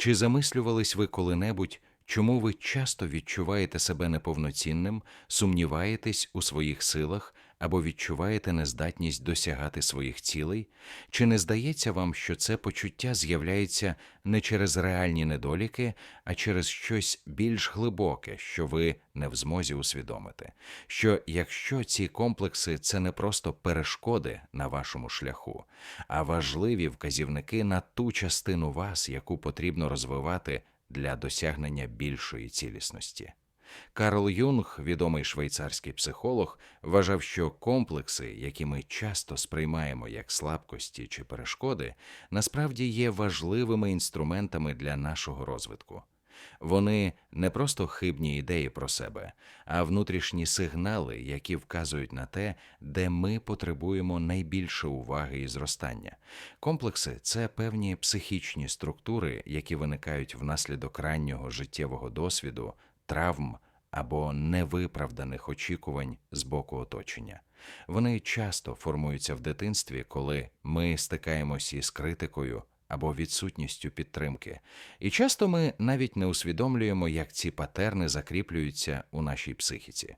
Чи замислювались ви коли-небудь, чому ви часто відчуваєте себе неповноцінним, сумніваєтесь у своїх силах або відчуваєте нездатність досягати своїх цілей? Чи не здається вам, що це почуття з'являється не через реальні недоліки, а через щось більш глибоке, що ви не в змозі усвідомити? Що якщо ці комплекси це не просто перешкоди на вашому шляху, а важливі вказівники на ту частину вас, яку потрібно розвивати для досягнення більшої цілісності. Карл Юнг, відомий швейцарський психолог, вважав, що комплекси, які ми часто сприймаємо як слабкості чи перешкоди, насправді є важливими інструментами для нашого розвитку. Вони не просто хибні ідеї про себе, а внутрішні сигнали, які вказують на те, де ми потребуємо найбільше уваги і зростання. Комплекси це певні психічні структури, які виникають внаслідок раннього життєвого досвіду, травм або невиправданих очікувань з боку оточення. Вони часто формуються в дитинстві, коли ми стикаємося із критикою або відсутністю підтримки, і часто ми навіть не усвідомлюємо, як ці патерни закріплюються у нашій психіці.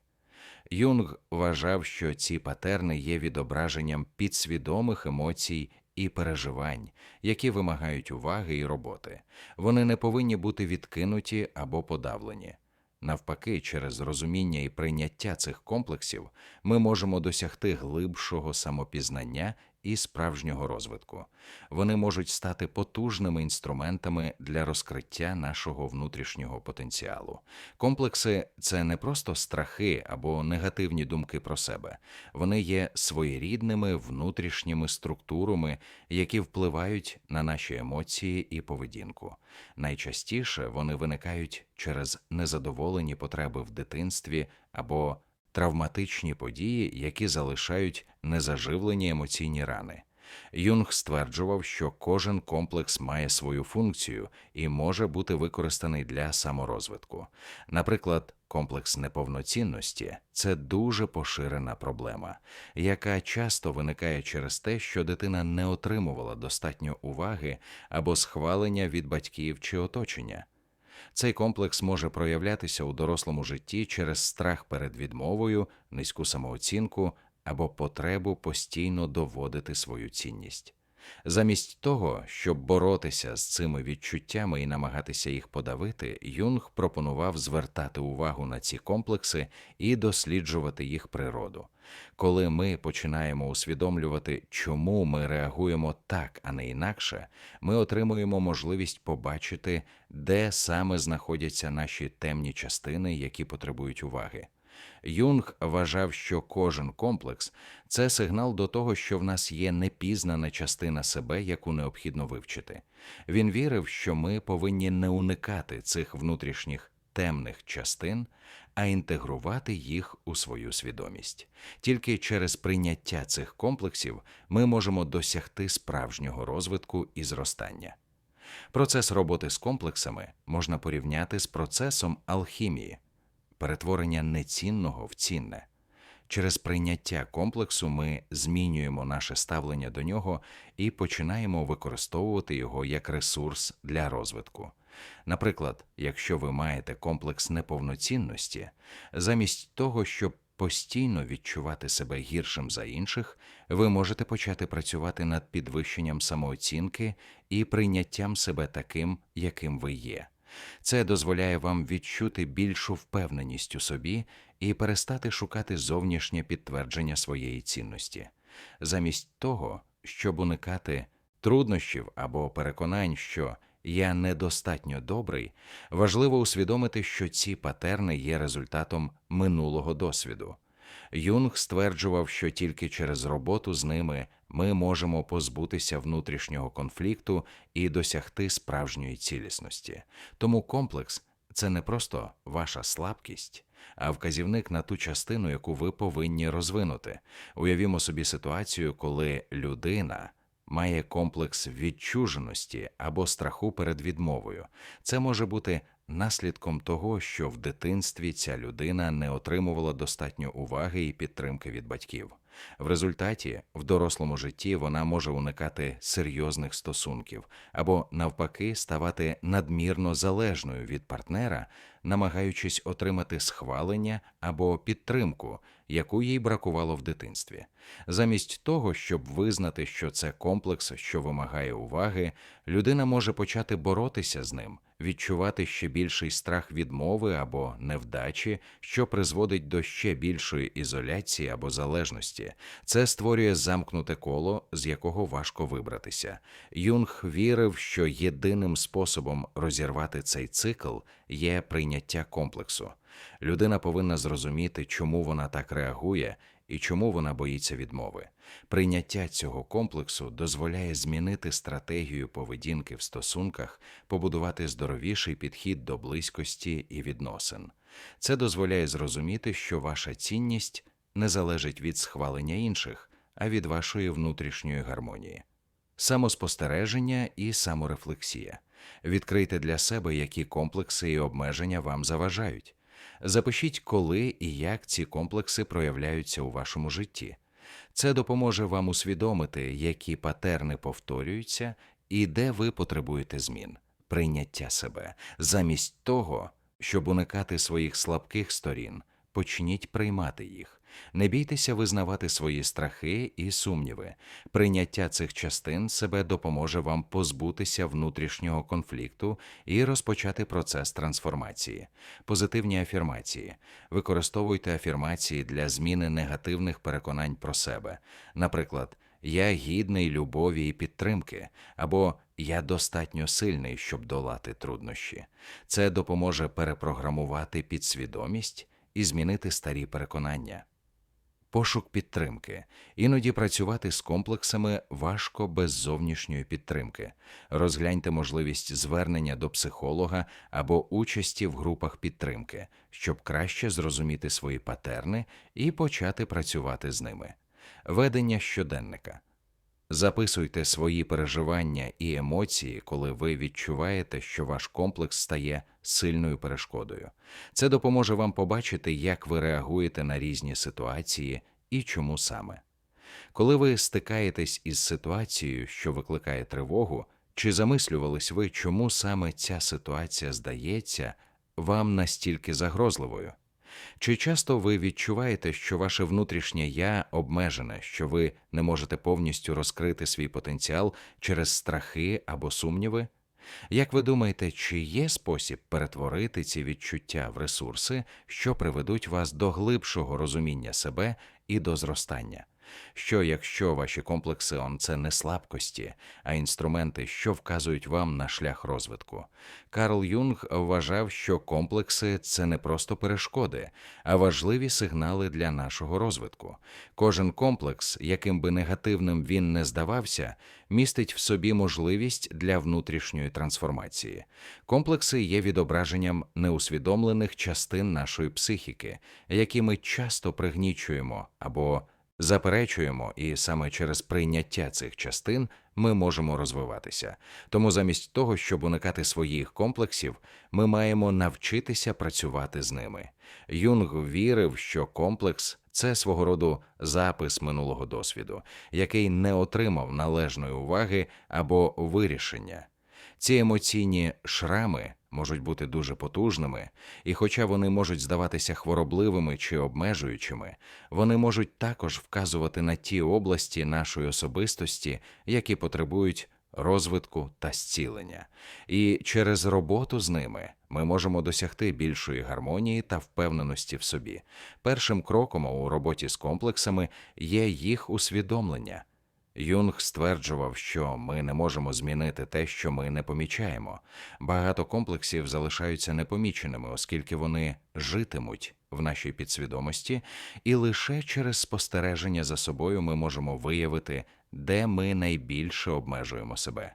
Юнг вважав, що ці патерни є відображенням підсвідомих емоцій і переживань, які вимагають уваги і роботи. Вони не повинні бути відкинуті або подавлені. Навпаки, через розуміння і прийняття цих комплексів ми можемо досягти глибшого самопізнання і справжнього розвитку. Вони можуть стати потужними інструментами для розкриття нашого внутрішнього потенціалу. Комплекси це не просто страхи або негативні думки про себе, вони є своєрідними внутрішніми структурами, які впливають на наші емоції і поведінку. Найчастіше вони виникають через незадоволені потреби в дитинстві або травматичні події, які залишають незаживлені емоційні рани. Юнг стверджував, що кожен комплекс має свою функцію і може бути використаний для саморозвитку. Наприклад, комплекс неповноцінності це дуже поширена проблема, яка часто виникає через те, що дитина не отримувала достатньо уваги або схвалення від батьків чи оточення. Цей комплекс може проявлятися у дорослому житті через страх перед відмовою, низьку самооцінку або потребу постійно доводити свою цінність. Замість того, щоб боротися з цими відчуттями і намагатися їх подавити, Юнг пропонував звертати увагу на ці комплекси і досліджувати їх природу. Коли ми починаємо усвідомлювати, чому ми реагуємо так, а не інакше, ми отримуємо можливість побачити, де саме знаходяться наші темні частини, які потребують уваги. Юнг вважав, що кожен комплекс це сигнал до того, що в нас є непізнана частина себе, яку необхідно вивчити. Він вірив, що ми повинні не уникати цих внутрішніх темних частин, а інтегрувати їх у свою свідомість. Тільки через прийняття цих комплексів ми можемо досягти справжнього розвитку і зростання. Процес роботи з комплексами можна порівняти з процесом алхімії перетворення нецінного в цінне. Через прийняття комплексу ми змінюємо наше ставлення до нього і починаємо використовувати його як ресурс для розвитку. Наприклад, якщо ви маєте комплекс неповноцінності, замість того, щоб постійно відчувати себе гіршим за інших, ви можете почати працювати над підвищенням самооцінки і прийняттям себе таким, яким ви є. Це дозволяє вам відчути більшу впевненість у собі і перестати шукати зовнішнє підтвердження своєї цінності, замість того, щоб уникати труднощів або переконань, що я недостатньо добрий, важливо усвідомити, що ці патерни є результатом минулого досвіду. Юнг стверджував, що тільки через роботу з ними ми можемо позбутися внутрішнього конфлікту і досягти справжньої цілісності. Тому комплекс це не просто ваша слабкість, а вказівник на ту частину, яку ви повинні розвинути. Уявімо собі ситуацію, коли людина. Має комплекс відчуженості або страху перед відмовою. Це може бути наслідком того, що в дитинстві ця людина не отримувала достатньо уваги і підтримки від батьків. В результаті в дорослому житті вона може уникати серйозних стосунків або, навпаки, ставати надмірно залежною від партнера, намагаючись отримати схвалення або підтримку, яку їй бракувало в дитинстві. Замість того, щоб визнати, що це комплекс, що вимагає уваги, людина може почати боротися з ним, відчувати ще більший страх відмови або невдачі, що призводить до ще більшої ізоляції або залежності. Це створює замкнуте коло, з якого важко вибратися. Юнг вірив, що єдиним способом розірвати цей цикл є прийняття комплексу. Людина повинна зрозуміти, чому вона так реагує і чому вона боїться відмови. Прийняття цього комплексу дозволяє змінити стратегію поведінки в стосунках, побудувати здоровіший підхід до близькості і відносин. Це дозволяє зрозуміти, що ваша цінність не залежить від схвалення інших, а від вашої внутрішньої гармонії. Самоспостереження і саморефлексія. Відкрийте для себе, які комплекси і обмеження вам заважають. Запишіть, коли і як ці комплекси проявляються у вашому житті. Це допоможе вам усвідомити, які патерни повторюються і де ви потребуєте змін, прийняття себе. Замість того, щоб уникати своїх слабких сторін, почніть приймати їх. Не бійтеся визнавати свої страхи і сумніви. Прийняття цих частин себе допоможе вам позбутися внутрішнього конфлікту і розпочати процес трансформації. Позитивні афірмації. Використовуйте афірмації для зміни негативних переконань про себе. Наприклад, я гідний любові і підтримки, або я достатньо сильний, щоб долати труднощі. Це допоможе перепрограмувати підсвідомість і змінити старі переконання. Пошук підтримки. Іноді працювати з комплексами важко без зовнішньої підтримки. Розгляньте можливість звернення до психолога або участі в групах підтримки, щоб краще зрозуміти свої патерни і почати працювати з ними. Ведення щоденника. Записуйте свої переживання і емоції, коли ви відчуваєте, що ваш комплекс стає сильною перешкодою. Це допоможе вам побачити, як ви реагуєте на різні ситуації і чому саме. Коли ви стикаєтесь із ситуацією, що викликає тривогу, чи замислювались ви, чому саме ця ситуація здається вам настільки загрозливою? Чи часто ви відчуваєте, що ваше внутрішнє я обмежене, що ви не можете повністю розкрити свій потенціал через страхи або сумніви? Як ви думаєте, чи є спосіб перетворити ці відчуття в ресурси, що приведуть вас до глибшого розуміння себе і до зростання? Що якщо ваші комплекси це не слабкості, а інструменти, що вказують вам на шлях розвитку? Карл Юнг вважав, що комплекси це не просто перешкоди, а важливі сигнали для нашого розвитку. Кожен комплекс, яким би негативним він не здавався, містить в собі можливість для внутрішньої трансформації. Комплекси є відображенням неусвідомлених частин нашої психіки, які ми часто пригнічуємо або заперечуємо, і саме через прийняття цих частин ми можемо розвиватися. Тому замість того, щоб уникати своїх комплексів, ми маємо навчитися працювати з ними. Юнг вірив, що комплекс це свого роду запис минулого досвіду, який не отримав належної уваги або вирішення. Ці емоційні шрами можуть бути дуже потужними, і, хоча вони можуть здаватися хворобливими чи обмежуючими, вони можуть також вказувати на ті області нашої особистості, які потребують розвитку та зцілення. І через роботу з ними ми можемо досягти більшої гармонії та впевненості в собі. Першим кроком у роботі з комплексами є їх усвідомлення. Юнг стверджував, що ми не можемо змінити те, що ми не помічаємо. Багато комплексів залишаються непоміченими, оскільки вони житимуть в нашій підсвідомості, і лише через спостереження за собою ми можемо виявити, де ми найбільше обмежуємо себе.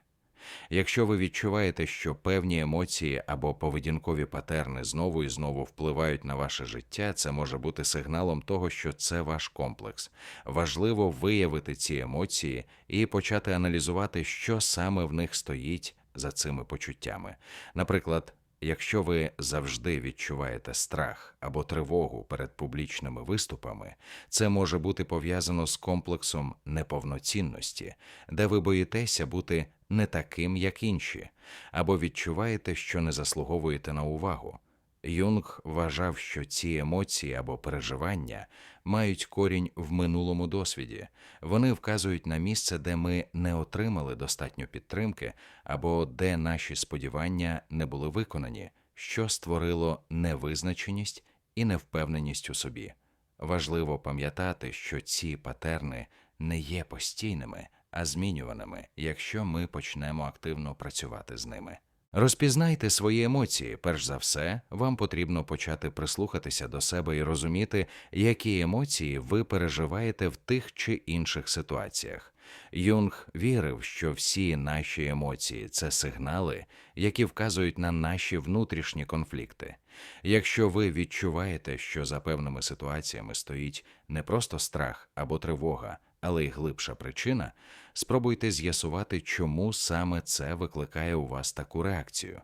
Якщо ви відчуваєте, що певні емоції або поведінкові патерни знову і знову впливають на ваше життя, це може бути сигналом того, що це ваш комплекс. Важливо виявити ці емоції і почати аналізувати, що саме в них стоїть за цими почуттями. Наприклад, Якщо ви завжди відчуваєте страх або тривогу перед публічними виступами, це може бути пов'язано з комплексом неповноцінності, де ви боїтеся бути не таким, як інші, або відчуваєте, що не заслуговуєте на увагу. Юнг вважав, що ці емоції або переживання мають корінь в минулому досвіді. Вони вказують на місце, де ми не отримали достатньо підтримки, або де наші сподівання не були виконані, що створило невизначеність і невпевненість у собі. Важливо пам'ятати, що ці патерни не є постійними, а змінюваними, якщо ми почнемо активно працювати з ними. Розпізнайте свої емоції. Перш за все, вам потрібно почати прислухатися до себе і розуміти, які емоції ви переживаєте в тих чи інших ситуаціях. Юнг вірив, що всі наші емоції це сигнали, які вказують на наші внутрішні конфлікти. Якщо ви відчуваєте, що за певними ситуаціями стоїть не просто страх або тривога, але й глибша причина, спробуйте з'ясувати, чому саме це викликає у вас таку реакцію.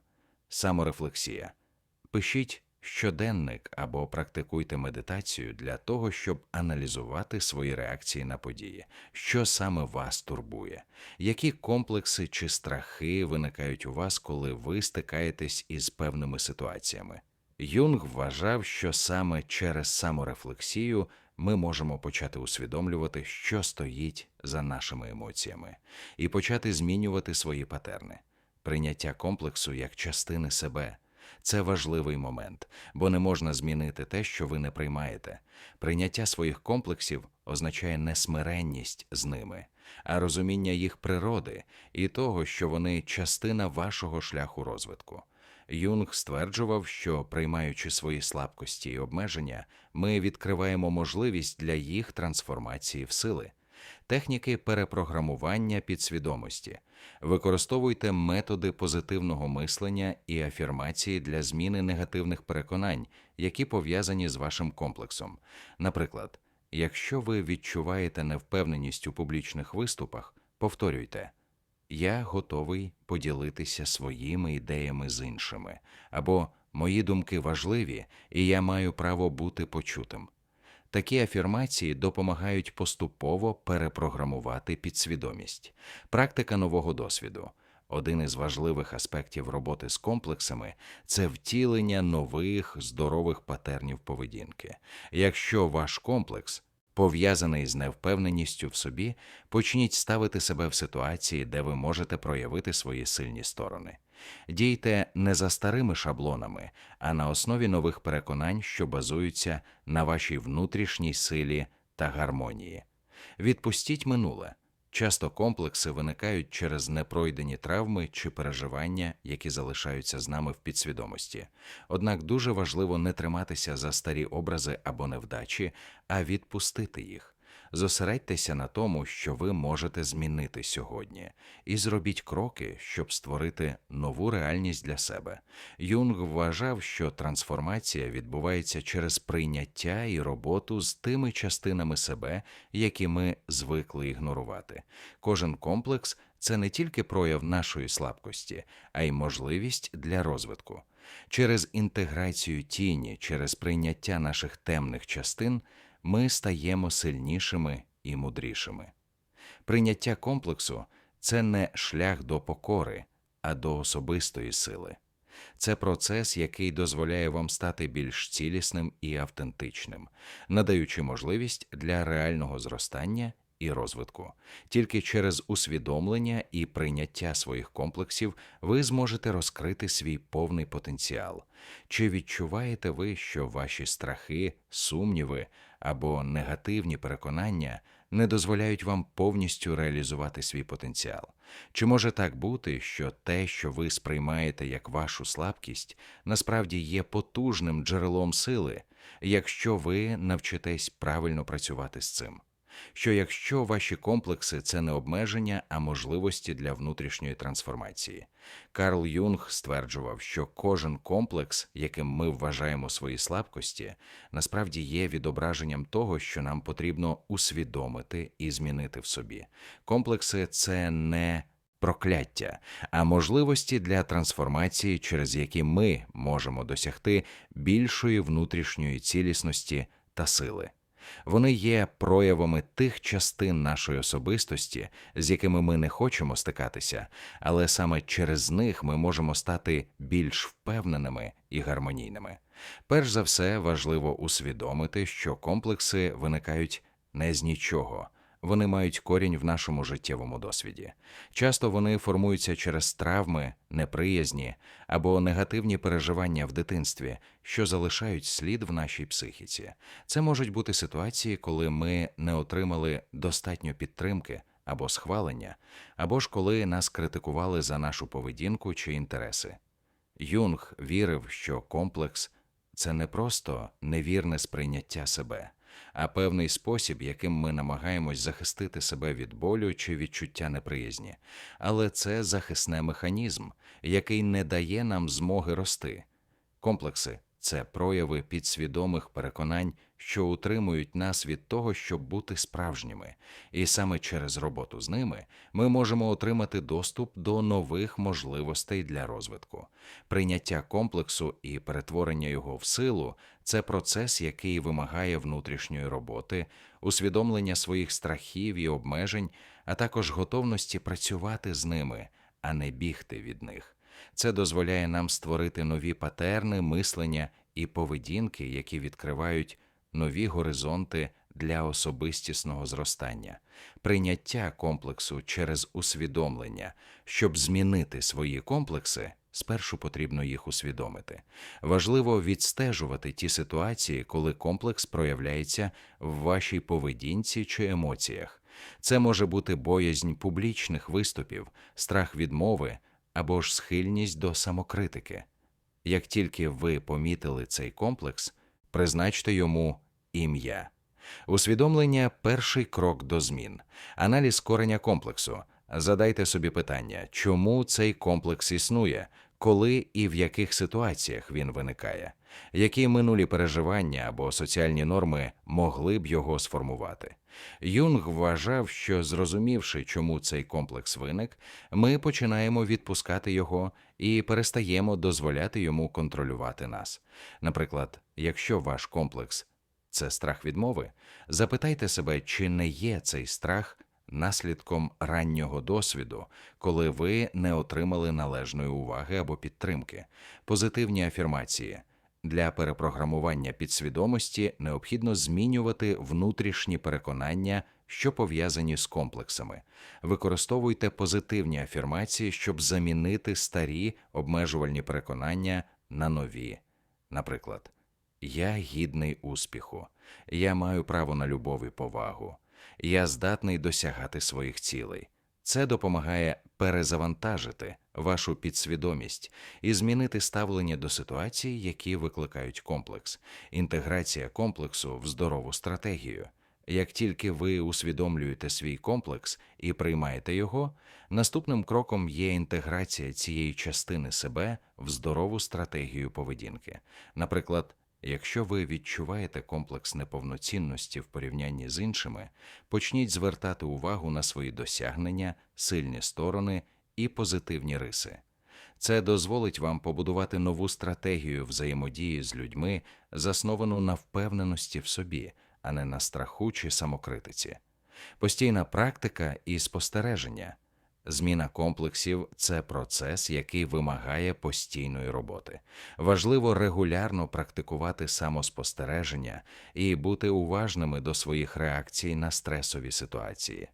Саморефлексія. Пишіть щоденник або практикуйте медитацію для того, щоб аналізувати свої реакції на події, що саме вас турбує, які комплекси чи страхи виникають у вас, коли ви стикаєтесь із певними ситуаціями. Юнг вважав, що саме через саморефлексію ми можемо почати усвідомлювати, що стоїть за нашими емоціями, і почати змінювати свої патерни. Прийняття комплексу як частини себе це важливий момент, бо не можна змінити те, що ви не приймаєте. Прийняття своїх комплексів означає не смиренність з ними, а розуміння їх природи і того, що вони частина вашого шляху розвитку. Юнг стверджував, що приймаючи свої слабкості і обмеження, ми відкриваємо можливість для їх трансформації в сили. Техніки перепрограмування підсвідомості. Використовуйте методи позитивного мислення і афірмації для зміни негативних переконань, які пов'язані з вашим комплексом. Наприклад, якщо ви відчуваєте невпевненість у публічних виступах, повторюйте. Я готовий поділитися своїми ідеями з іншими, або мої думки важливі, і я маю право бути почутим. Такі афірмації допомагають поступово перепрограмувати підсвідомість. Практика нового досвіду. Один із важливих аспектів роботи з комплексами це втілення нових здорових патернів поведінки. Якщо ваш комплекс пов'язаний з невпевненістю в собі, почніть ставити себе в ситуації, де ви можете проявити свої сильні сторони. Дійте не за старими шаблонами, а на основі нових переконань, що базуються на вашій внутрішній силі та гармонії. Відпустіть минуле. Часто комплекси виникають через непройдені травми чи переживання, які залишаються з нами в підсвідомості. Однак дуже важливо не триматися за старі образи або невдачі, а відпустити їх. Зосередьтеся на тому, що ви можете змінити сьогодні, і зробіть кроки, щоб створити нову реальність для себе. Юнг вважав, що трансформація відбувається через прийняття і роботу з тими частинами себе, які ми звикли ігнорувати. Кожен комплекс це не тільки прояв нашої слабкості, а й можливість для розвитку. Через інтеграцію тіні, через прийняття наших темних частин ми стаємо сильнішими і мудрішими. Прийняття комплексу це не шлях до покори, а до особистої сили. Це процес, який дозволяє вам стати більш цілісним і автентичним, надаючи можливість для реального зростання і розвитку. Тільки через усвідомлення і прийняття своїх комплексів ви зможете розкрити свій повний потенціал. Чи відчуваєте ви, що ваші страхи, сумніви або негативні переконання не дозволяють вам повністю реалізувати свій потенціал? Чи може так бути, що те, що ви сприймаєте як вашу слабкість, насправді є потужним джерелом сили, якщо ви навчитесь правильно працювати з цим? Що якщо ваші комплекси це не обмеження, а можливості для внутрішньої трансформації. Карл Юнг стверджував, що кожен комплекс, яким ми вважаємо свої слабкості, насправді є відображенням того, що нам потрібно усвідомити і змінити в собі. Комплекси це не прокляття, а можливості для трансформації, через які ми можемо досягти більшої внутрішньої цілісності та сили. Вони є проявами тих частин нашої особистості, з якими ми не хочемо стикатися, але саме через них ми можемо стати більш впевненими і гармонійними. Перш за все, важливо усвідомити, що комплекси виникають не з нічого. Вони мають корінь в нашому життєвому досвіді. Часто вони формуються через травми, неприязні або негативні переживання в дитинстві, що залишають слід в нашій психіці. Це можуть бути ситуації, коли ми не отримали достатньо підтримки або схвалення, або ж коли нас критикували за нашу поведінку чи інтереси. Юнг вірив, що комплекс це не просто невірне сприйняття себе а певний спосіб, яким ми намагаємось захистити себе від болю чи відчуття неприязні. Але це захисне механізм, який не дає нам змоги рости. Комплекси це прояви підсвідомих переконань, що утримують нас від того, щоб бути справжніми, і саме через роботу з ними ми можемо отримати доступ до нових можливостей для розвитку. Прийняття комплексу і перетворення його в силу це процес, який вимагає внутрішньої роботи, усвідомлення своїх страхів і обмежень, а також готовності працювати з ними, а не бігти від них. Це дозволяє нам створити нові патерни, мислення і поведінки, які відкривають нові горизонти для особистісного зростання, прийняття комплексу через усвідомлення, щоб змінити свої комплекси. Спершу потрібно їх усвідомити. Важливо відстежувати ті ситуації, коли комплекс проявляється в вашій поведінці чи емоціях. Це може бути боязнь публічних виступів, страх відмови або ж схильність до самокритики. Як тільки ви помітили цей комплекс, призначте йому ім'я. Усвідомлення перший крок до змін, аналіз кореня комплексу. Задайте собі питання, чому цей комплекс існує, коли і в яких ситуаціях він виникає, які минулі переживання або соціальні норми могли б його сформувати. Юнг вважав, що зрозумівши, чому цей комплекс виник, ми починаємо відпускати його і перестаємо дозволяти йому контролювати нас. Наприклад, якщо ваш комплекс це страх відмови, запитайте себе, чи не є цей страх наслідком раннього досвіду, коли ви не отримали належної уваги або підтримки, позитивні афірмації. Для перепрограмування підсвідомості необхідно змінювати внутрішні переконання, що пов'язані з комплексами. Використовуйте позитивні афірмації, щоб замінити старі обмежувальні переконання на нові. Наприклад, я гідний успіху, я маю право на любов і повагу, я здатний досягати своїх цілей. Це допомагає перезавантажити вашу підсвідомість і змінити ставлення до ситуацій, які викликають комплекс, інтеграція комплексу в здорову стратегію. Як тільки ви усвідомлюєте свій комплекс і приймаєте його, наступним кроком є інтеграція цієї частини себе в здорову стратегію поведінки. Наприклад, Якщо ви відчуваєте комплекс неповноцінності в порівнянні з іншими, почніть звертати увагу на свої досягнення, сильні сторони і позитивні риси. Це дозволить вам побудувати нову стратегію взаємодії з людьми, засновану на впевненості в собі, а не на страху чи самокритиці. Постійна практика і спостереження. Зміна комплексів це процес, який вимагає постійної роботи. Важливо регулярно практикувати самоспостереження і бути уважними до своїх реакцій на стресові ситуації.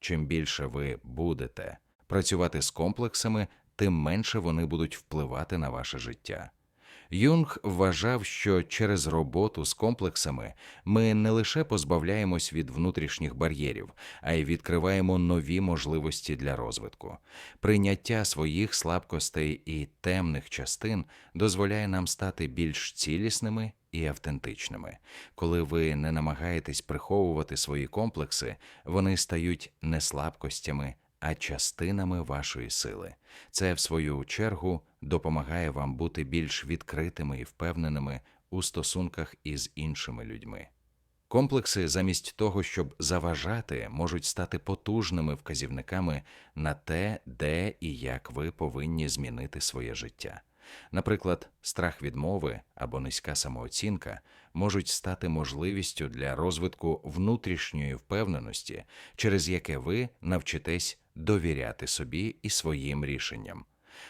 Чим більше ви будете працювати з комплексами, тим менше вони будуть впливати на ваше життя. Юнг вважав, що через роботу з комплексами ми не лише позбавляємось від внутрішніх бар'єрів, а й відкриваємо нові можливості для розвитку. Прийняття своїх слабкостей і темних частин дозволяє нам стати більш цілісними. І автентичними. Коли ви не намагаєтесь приховувати свої комплекси, вони стають не слабкостями, а частинами вашої сили. Це, в свою чергу, допомагає вам бути більш відкритими і впевненими у стосунках із іншими людьми. Комплекси, замість того, щоб заважати, можуть стати потужними вказівниками на те, де і як ви повинні змінити своє життя. Наприклад, страх відмови або низька самооцінка можуть стати можливістю для розвитку внутрішньої впевненості, через яке ви навчитесь довіряти собі і своїм рішенням.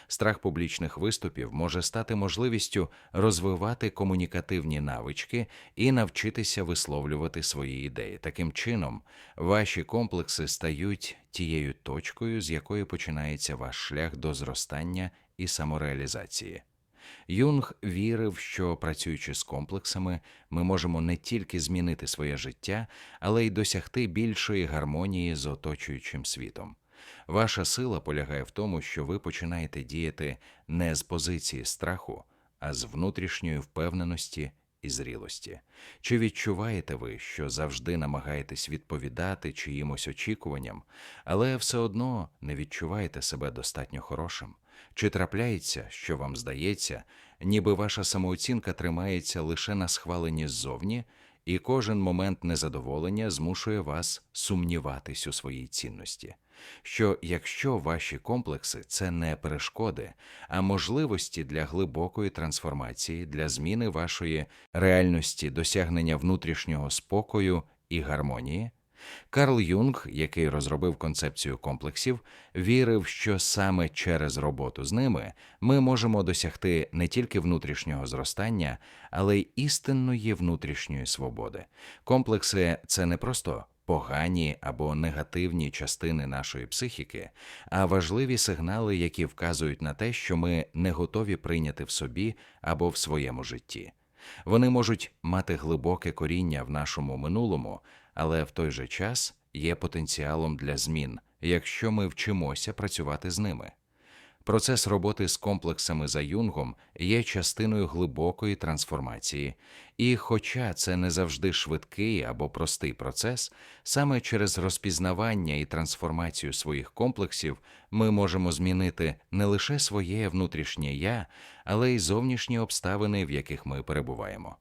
Страх публічних виступів може стати можливістю розвивати комунікативні навички і навчитися висловлювати свої ідеї. Таким чином, ваші комплекси стають тією точкою, з якої починається ваш шлях до зростання і самореалізації. Юнг вірив, що працюючи з комплексами, ми можемо не тільки змінити своє життя, але й досягти більшої гармонії з оточуючим світом. Ваша сила полягає в тому, що ви починаєте діяти не з позиції страху, а з внутрішньої впевненості і зрілості. Чи відчуваєте ви, що завжди намагаєтесь відповідати чиїмось очікуванням, але все одно не відчуваєте себе достатньо хорошим? Чи трапляється, що вам здається, ніби ваша самооцінка тримається лише на схваленні ззовні, і кожен момент незадоволення змушує вас сумніватись у своїй цінності? Що якщо ваші комплекси це не перешкоди, а можливості для глибокої трансформації, для зміни вашої реальності, досягнення внутрішнього спокою і гармонії, Карл Юнг, який розробив концепцію комплексів, вірив, що саме через роботу з ними ми можемо досягти не тільки внутрішнього зростання, але й істинної внутрішньої свободи. Комплекси це не просто погані або негативні частини нашої психіки, а важливі сигнали, які вказують на те, що ми не готові прийняти в собі або в своєму житті. Вони можуть мати глибоке коріння в нашому минулому, але в той же час є потенціалом для змін, якщо ми вчимося працювати з ними. Процес роботи з комплексами за юнгом є частиною глибокої трансформації, і, хоча це не завжди швидкий або простий процес, саме через розпізнавання і трансформацію своїх комплексів ми можемо змінити не лише своє внутрішнє я, але й зовнішні обставини, в яких ми перебуваємо.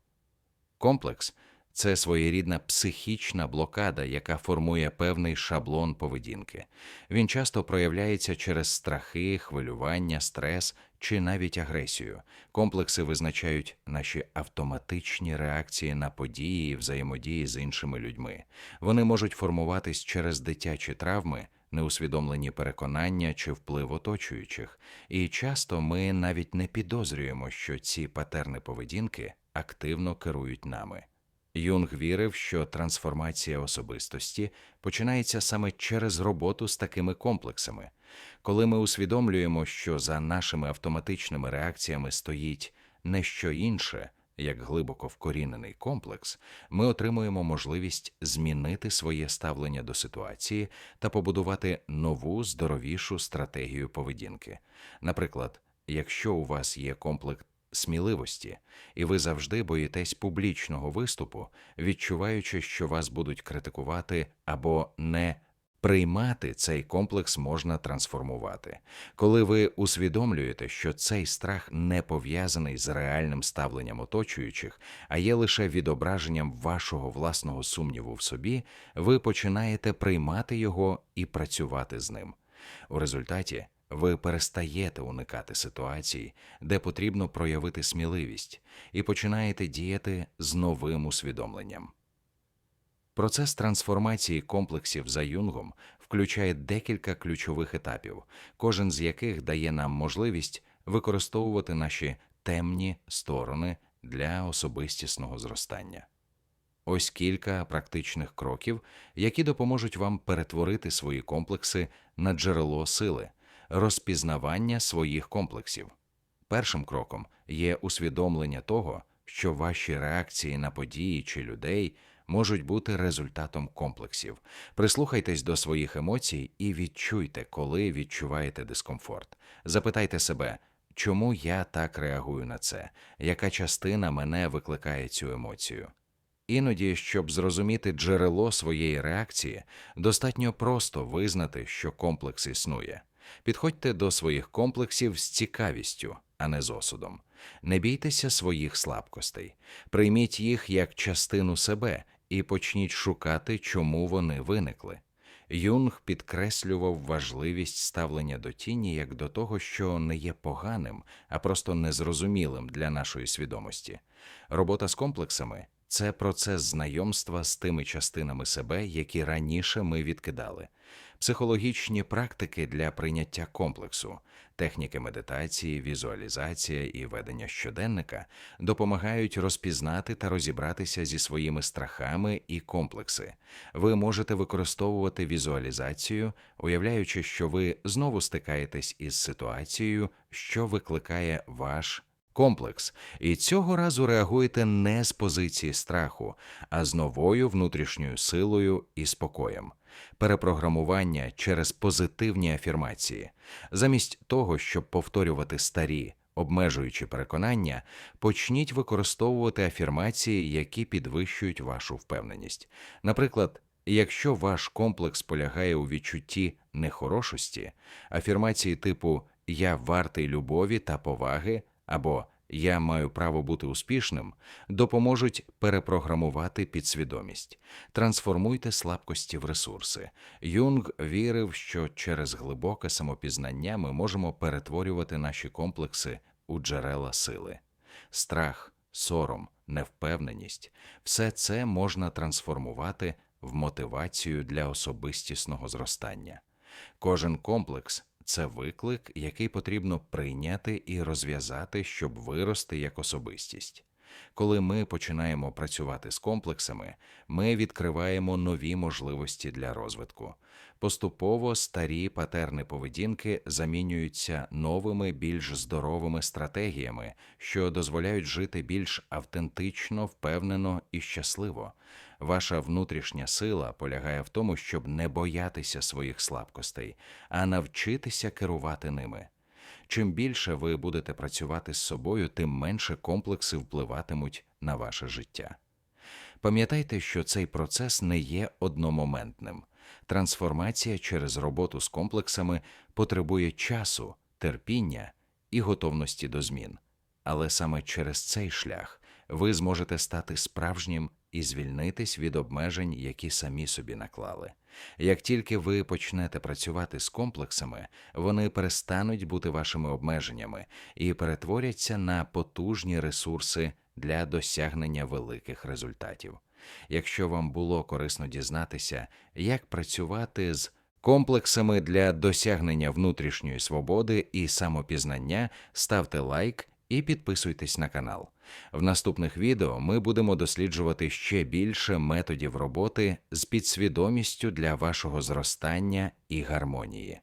Комплекс це своєрідна психічна блокада, яка формує певний шаблон поведінки. Він часто проявляється через страхи, хвилювання, стрес чи навіть агресію. Комплекси визначають наші автоматичні реакції на події і взаємодії з іншими людьми. Вони можуть формуватись через дитячі травми. Неусвідомлені переконання чи вплив оточуючих, і часто ми навіть не підозрюємо, що ці патерни поведінки активно керують нами. Юнг вірив, що трансформація особистості починається саме через роботу з такими комплексами. Коли ми усвідомлюємо, що за нашими автоматичними реакціями стоїть не що інше, як глибоко вкорінений комплекс, ми отримуємо можливість змінити своє ставлення до ситуації та побудувати нову здоровішу стратегію поведінки. Наприклад, якщо у вас є комплекс сміливості, і ви завжди боїтесь публічного виступу, відчуваючи, що вас будуть критикувати або не приймати цей комплекс можна трансформувати. Коли ви усвідомлюєте, що цей страх не пов'язаний з реальним ставленням оточуючих, а є лише відображенням вашого власного сумніву в собі, ви починаєте приймати його і працювати з ним. У результаті ви перестаєте уникати ситуацій, де потрібно проявити сміливість, і починаєте діяти з новим усвідомленням. Процес трансформації комплексів за юнгом включає декілька ключових етапів, кожен з яких дає нам можливість використовувати наші темні сторони для особистісного зростання. Ось кілька практичних кроків, які допоможуть вам перетворити свої комплекси на джерело сили розпізнавання своїх комплексів. Першим кроком є усвідомлення того, що ваші реакції на події чи людей можуть бути результатом комплексів. Прислухайтесь до своїх емоцій і відчуйте, коли відчуваєте дискомфорт. Запитайте себе, чому я так реагую на це, яка частина мене викликає цю емоцію. Іноді, щоб зрозуміти джерело своєї реакції, достатньо просто визнати, що комплекс існує. Підходьте до своїх комплексів з цікавістю, а не з осудом. Не бійтеся своїх слабкостей, прийміть їх як частину себе і почніть шукати, чому вони виникли. Юнг підкреслював важливість ставлення до тіні як до того, що не є поганим, а просто незрозумілим для нашої свідомості. Робота з комплексами це процес знайомства з тими частинами себе, які раніше ми відкидали. Психологічні практики для прийняття комплексу, техніки медитації, візуалізація і ведення щоденника допомагають розпізнати та розібратися зі своїми страхами і комплекси. Ви можете використовувати візуалізацію, уявляючи, що ви знову стикаєтесь із ситуацією, що викликає ваш комплекс, і цього разу реагуєте не з позиції страху, а з новою внутрішньою силою і спокоєм. Перепрограмування через позитивні афірмації. Замість того, щоб повторювати старі, обмежуючі переконання, почніть використовувати афірмації, які підвищують вашу впевненість. Наприклад, якщо ваш комплекс полягає у відчутті нехорошості, афірмації типу Я вартий любові та поваги або Я маю право бути успішним допоможуть перепрограмувати підсвідомість. Трансформуйте слабкості в ресурси. Юнг вірив, що через глибоке самопізнання ми можемо перетворювати наші комплекси у джерела сили. Страх, сором, невпевненість все це можна трансформувати в мотивацію для особистісного зростання. Кожен комплекс це виклик, який потрібно прийняти і розв'язати, щоб вирости як особистість. Коли ми починаємо працювати з комплексами, ми відкриваємо нові можливості для розвитку. Поступово старі патерни поведінки замінюються новими, більш здоровими стратегіями, що дозволяють жити більш автентично, впевнено і щасливо. Ваша внутрішня сила полягає в тому, щоб не боятися своїх слабкостей, а навчитися керувати ними. Чим більше ви будете працювати з собою, тим менше комплекси впливатимуть на ваше життя. Пам'ятайте, що цей процес не є одномоментним. Трансформація через роботу з комплексами потребує часу, терпіння і готовності до змін. Але саме через цей шлях ви зможете стати справжнім і звільнитись від обмежень, які самі собі наклали. Як тільки ви почнете працювати з комплексами, вони перестануть бути вашими обмеженнями і перетворяться на потужні ресурси для досягнення великих результатів. Якщо вам було корисно дізнатися, як працювати з комплексами для досягнення внутрішньої свободи і самопізнання, ставте лайк і підписуйтесь на канал. В наступних відео ми будемо досліджувати ще більше методів роботи з підсвідомістю для вашого зростання і гармонії.